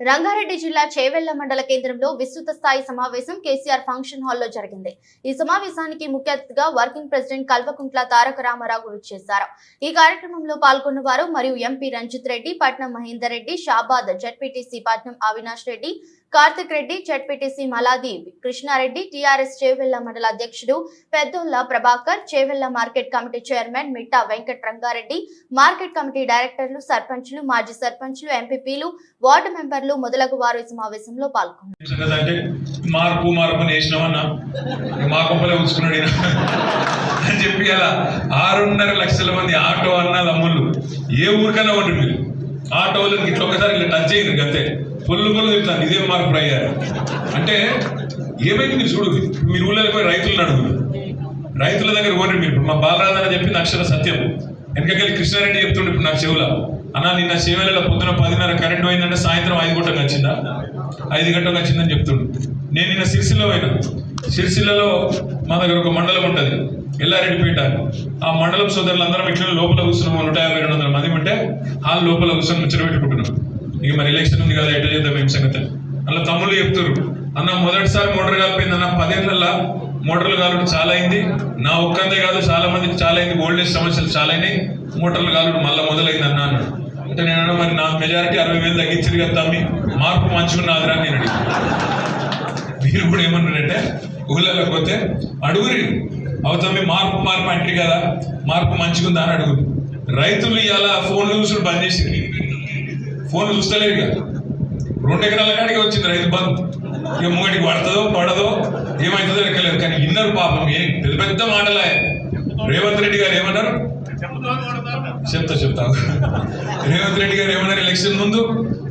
రంగారెడ్డి జిల్లా చేవెళ్ళ మండల కేంద్రంలో విస్తృత స్థాయి సమావేశం కేసీఆర్ ఫంక్షన్ హాల్లో జరిగింది. ఈ సమావేశానికి ముఖ్య అతిథిగా వర్కింగ్ ప్రెసిడెంట్ కల్వకుంట్ల తారక రామారావు విచ్చేశారు. ఈ కార్యక్రమంలో పాల్గొన్న వారు మరియు ఎంపీ రంజిత్ రెడ్డి పట్నం Mahender Reddy Shabad ZPTC Patnam Avinash Reddy Karthik Reddy ZPTC Maladi Krishnareddy TRS Chevella మండల అధ్యక్షుడు Peddolla Prabhakar Chevella market committee chairman Mitta Venkat Rangareddy market committee డైరెక్టర్లు సర్పంచ్లు మాజీ సర్పంచ్లు ఎంపీపీలు వార్డు మెంబర్లు మొదలగు వారు ఈ సమావేశంలో పాల్గొన్నారు. అని చెప్పి అలా ఆరున్నర లక్షల మంది ఆటో అన్న తమ్ముళ్ళు ఏ ఊరికైనా ఉండి మీరు. ఆటోలు ఇట్లా ఒకసారి ఇట్లా టచ్ చేయండి అంతే పొల్లు పుల్లు తిరుగుతాను ఇదే మార్పు అయ్యారు. అంటే ఏమైంది మీరు చూడు మీరు ఊళ్ళో పోయి రైతులను అడుగురు రైతుల దగ్గర పోండి మీరు. మా బాలరాజు అని చెప్పింది అక్షర సత్యం. వెనకకెళ్ళి కృష్ణారెడ్డి చెప్తుండే ఇప్పుడు నాకు చెవుల. అన్న నిన్న శివలలో పొద్దున పదిన్నర కరెంట్ పోయిందంటే సాయంత్రం ఐదు గంటలకు వచ్చిందా? ఐదు గంటలకు వచ్చిందని చెప్తుండు. నేను నిన్న సిరిసిల్ల పోయినా. సిరిసిల్లలో మా దగ్గర ఒక మండలం ఉంటుంది ఎల్లారెడ్డిపేట. ఆ మండలం సోదరులందరం ఇట్లా లోపల కూర్చున్నాం నూట యాభై రెండు వందల మంది ఉంటే హాల్ లోపల కూర్చొని ముచ్చట పెట్టుకుంటున్నాం. ఇక మరి ఎలక్షన్ ఉంది కదా ఎట్లా చేద్దాం ఏం సంగతి? అలా తమ్ముళ్ళు చెప్తారు అన్న మొదటిసారి మోటార్ కాలిపోయింది అన్న పదేళ్ళల్లో మోటార్లు కాలుడు చాలా అయింది నా ఒక్కందే కాదు చాలా మందికి చాలా అయింది ఓల్డేజ్ సమస్యలు చాలా అయినాయి మోటార్లు కాలుడు మళ్ళీ మొదలైంది అన్న అన్నాడు. అంటే నేను మరి నా మెజారిటీ అరవై వేలు తగ్గించారు కదా తమ్మి మార్పు మంచిగా అని నేను మీరు కూడా ఏమన్నారంటే ఊళ్ళలోకి పోతే అడుగురి. అవుతామి మార్పు మార్పు అంటారు కదా. మార్పు మంచిగుందా? అని అడుగురు. రైతులు ఇలా ఫోన్లు చూసుడు బంద్ చేసి ఫోన్లు చూస్తలేరు ఇక రెండు ఎకరాల కాడికి వచ్చింది రైతు బంధు ఇక ముంగడికి పడుతుందో పడదో ఏమవుతుందో లెక్కలేదు. కానీ ఇన్నరు పాపం ఏ పెద్ద పెద్ద మాటలే. రేవంత్ రెడ్డి గారు ఏమన్నారు? చెప్తా చెప్తా. రేవంత్ రెడ్డి గారు ఏమన్నారు? ఎలక్షన్ ముందు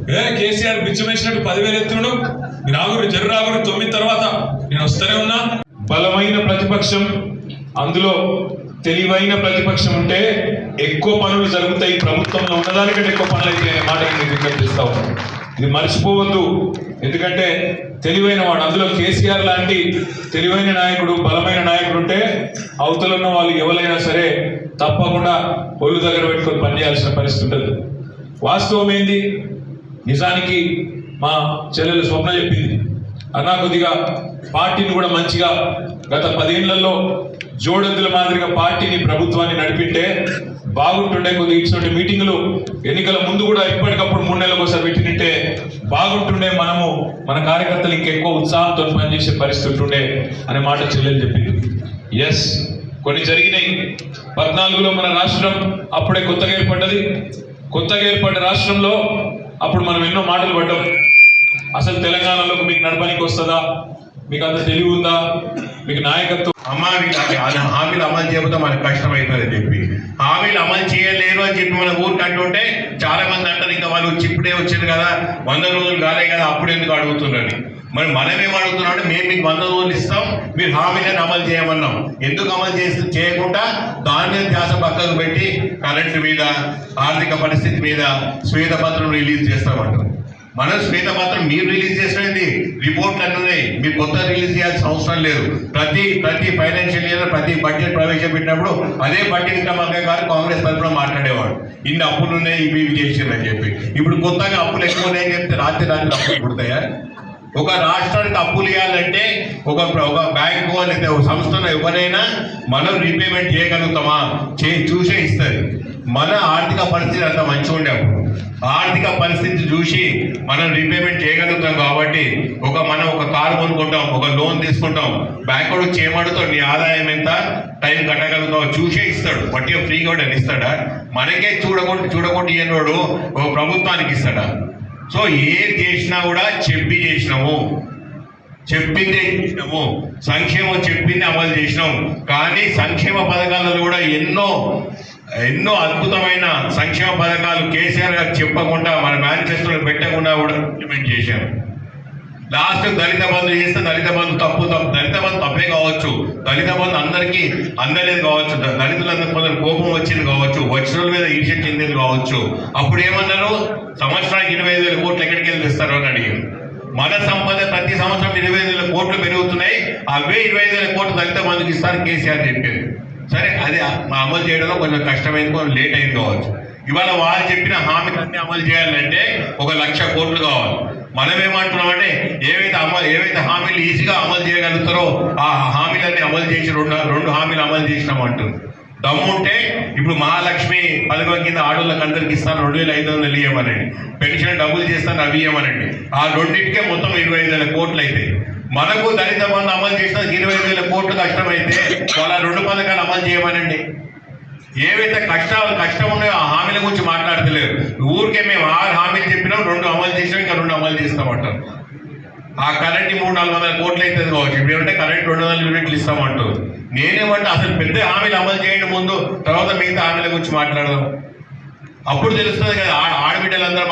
ఏ కేసీఆర్ పిచ్చి వేసినట్టు పదివేలు ఎత్తుడు? రాగురు ఆగురు తొమ్మిది తర్వాత నేను వస్తూనే ఉన్నా. బలమైన ప్రతిపక్షం అందులో తెలివైన ప్రతిపక్షం ఉంటే ఎక్కువ పనులు జరుగుతాయి ప్రభుత్వంలో ఉన్నదానికంటే ఎక్కువ పనులు అయితే మాట విజ్ఞప్తిస్తా ఉన్నాను ఇది మర్చిపోవద్దు. ఎందుకంటే తెలివైన వాడు అందులో కేసీఆర్ లాంటి తెలివైన నాయకుడు బలమైన నాయకుడు ఉంటే అవతల ఉన్న వాళ్ళు ఎవరైనా సరే తప్పకుండా ఒళ్ళు దగ్గర పెట్టుకొని పనిచేయాల్సిన పరిస్థితి ఉంటుంది వాస్తవం ఏంది? నిజానికి మా చెల్లెలు స్వప్న చెప్పింది. అన్నా కొద్దిగా పార్టీని కూడా మంచిగా గత పదేళ్ళలో జోడెద్దుల మాదిరిగా పార్టీని ప్రభుత్వాన్ని నడిపింటే బాగుంటుండే కొద్దిగా ఇటువంటి మీటింగులు ఎన్నికల ముందు కూడా ఎప్పటికప్పుడు మూడు నెలలకు ఒకసారి పెట్టినట్టే బాగుంటుండే మనము మన కార్యకర్తలు ఇంకెక్కువ ఉత్సాహంతో పనిచేసే పరిస్థితి ఉంటుండే అనే మాట చెల్లెలు చెప్పింది. ఎస్ కొన్ని జరిగినాయి. పద్నాలుగులో మన రాష్ట్రం అప్పుడే కొత్తగా ఏర్పడ్డది. కొత్తగా ఏర్పడ్డ రాష్ట్రంలో అప్పుడు మనం ఎన్నో మాటలు పడ్డాం. అసలు తెలంగాణలోకి మీకు నడపనికి వస్తుందా? మీకు అంత తెలివి ఉందా? మీకు నాయకత్వం అమ్మాయి హామీలు అమలు చేయకపోతే మనకు కష్టం అయిపోయిందని చెప్పి. హామీలు అమలు చేయలేరు అని చెప్పి మన ఊరికి అంటుంటే చాలా మంది అంటారు ఇంకా వాళ్ళు చిప్పుడే వచ్చారు కదా వంద రోజులు కాలే కదా అప్పుడు ఎందుకు అడుగుతున్నారని. మరి మనం ఏమడుగుతున్నాడు మేము మీకు వంద రోజులు ఇస్తాం మీరు హామీలను అమలు చేయమన్నాం. ఎందుకు అమలు చేసి చేయకుండా దాన్ని ధ్యాస పక్కకు పెట్టి కరెంటు మీద ఆర్థిక పరిస్థితి మీద శ్వేతపత్రం రిలీజ్ చేస్తామంట మనం శ్వేతపత్రం మీరు రిలీజ్ చేసినది రిపోర్ట్లు అన్నీ ఉన్నాయి. మీరు కొత్త రిలీజ్ చేయాల్సిన అవసరం లేదు. ప్రతి ప్రతి ఫైనాన్షియల్ ఇయర్ ప్రతి బడ్జెట్ ప్రవేశపెట్టినప్పుడు అదే బడ్జెట్ క్రమంగా గారు కాంగ్రెస్ తరఫున మాట్లాడేవాడు ఇన్ని అప్పులు ఉన్నాయి ఇవి ఇవి చేసిందని చెప్పి. ఇప్పుడు కొత్తగా అప్పులు ఎక్కువ ఉన్నాయని చెప్తే రాత్రి రాత్రి అప్పులు పుడతాయా? ఒక రాష్ట్రానికి అప్పులు ఇవ్వాలంటే ఒక ఒక బ్యాంకు లేదా ఒక సంస్థను ఎవరైనా మనం రీపేమెంట్ చేయగలుగుతామా? చే చూసే ఇస్తుంది మన ఆర్థిక పరిస్థితి అంత మంచిగా ఉండే ఆర్థిక పరిస్థితి చూసి మనం రీపేమెంట్ చేయగలుగుతాం కాబట్టి ఒక మనం ఒక కారు కొనుక్కుంటాం ఒక లోన్ తీసుకుంటాం బ్యాంక్ వాడు చేయమడుతాడు నీ ఆదాయం ఎంత? టైం కట్టగలుగుతావు? చూసే ఇస్తాడు. వట్టిగా ఫ్రీగా కూడా ఇస్తాడా? మనకే చూడకుండా చూడకుండా ఇయ్యనోడు ఒక ప్రభుత్వానికి ఇస్తాడా? సో ఏది చేసినా కూడా చెప్పి చేసినాము. చెప్పిందే చేసినాము. సంక్షేమం చెప్పింది అమలు చేసినాం. కానీ సంక్షేమ పథకాలలో కూడా ఎన్నో ఎన్నో అద్భుతమైన సంక్షేమ పథకాలు కేసీఆర్ గారు చెప్పకుండా మన మేనిఫెస్టోలో పెట్టకుండా కూడా ఇంప్లిమెంట్ చేశారు. లాస్ట్ దళిత బంధు చేస్తే దళిత బంధు తప్పు తప్పు. దళిత బంధు తప్పే కావచ్చు. దళిత బంధు అందరికీ అందలేదు కావచ్చు. దళితులందరూ కొందరు కోపం వచ్చింది కావచ్చు. వచ్చిన వాళ్ళ మీద ఈర్ష చెందేది కావచ్చు. అప్పుడు ఏమన్నారు? సంవత్సరానికి ఇరవై ఐదు వేల కోట్లు ఎక్కడికి వెళ్ళి తెస్తారు అని అడిగారు. మన సంపద ప్రతి సంవత్సరం ఇరవై ఐదు వేల కోట్లు పెరుగుతున్నాయి. అవే ఇరవై ఐదు వేల కోట్లు దళిత బంధుకి ఇస్తారు కేసీఆర్ చెప్పారు సరే అది అమలు చేయడంలో కొంచెం కష్టమైంది కొంచెం లేట్ అయింది కావచ్చు. ఇవాళ వాళ్ళు చెప్పిన హామీలన్నీ అమలు చేయాలంటే ఒక లక్ష కోట్లు కావాలి. మనం ఏమంటున్నామంటే ఏవైతే అమలు ఏవైతే హామీలు ఈజీగా అమలు చేయగలుగుతారో ఆ హామీలన్నీ అమలు చేసి రెండు రెండు హామీలు అమలు చేసినామంటుంది దమ్ముంటే ఇప్పుడు మహాలక్ష్మి పథకం కింద ఆడోళ్ళకి అందరికి ఇస్తాను రెండు వేల ఐదు వందలు ఇవ్వమనండి పెన్షన్ డబ్బులు చేస్తాను అవి ఇవ్వమనండి ఆ రెండింటికే మొత్తం ఇరవై ఐదు వేల కోట్లు అయితే. మనకు దళిత బంధు అమలు చేసిన ఇరవై ఐదు వేల కోట్లు కష్టమైతే వాళ్ళ రెండు పథకాలు అమలు చేయమనండి. ఏవైతే కష్టాలు కష్టం ఉన్నాయో ఆ హామీల గురించి మాట్లాడతలేరు. ఊరికే మేము ఆరు హామీలు చెప్పినాం రెండు అమలు చేసినాం ఇంకా రెండు అమలు చేస్తామంటారు ఆ కరెంట్ మూడు నాలుగు వందల కోట్లు అవుతుంది కావచ్చు. ఇప్పుడు ఏమంటే కరెంట్ రెండు వందల యూనిట్లు ఇస్తామంటారు. నేనేమంటే అసలు పెద్ద హామీలు అమలు చేయండి ముందు తర్వాత మిగతా హామీల గురించి మాట్లాడదాం. అప్పుడు తెలుస్తుంది కదా ఆ- ఆడబిడ్డలందరూ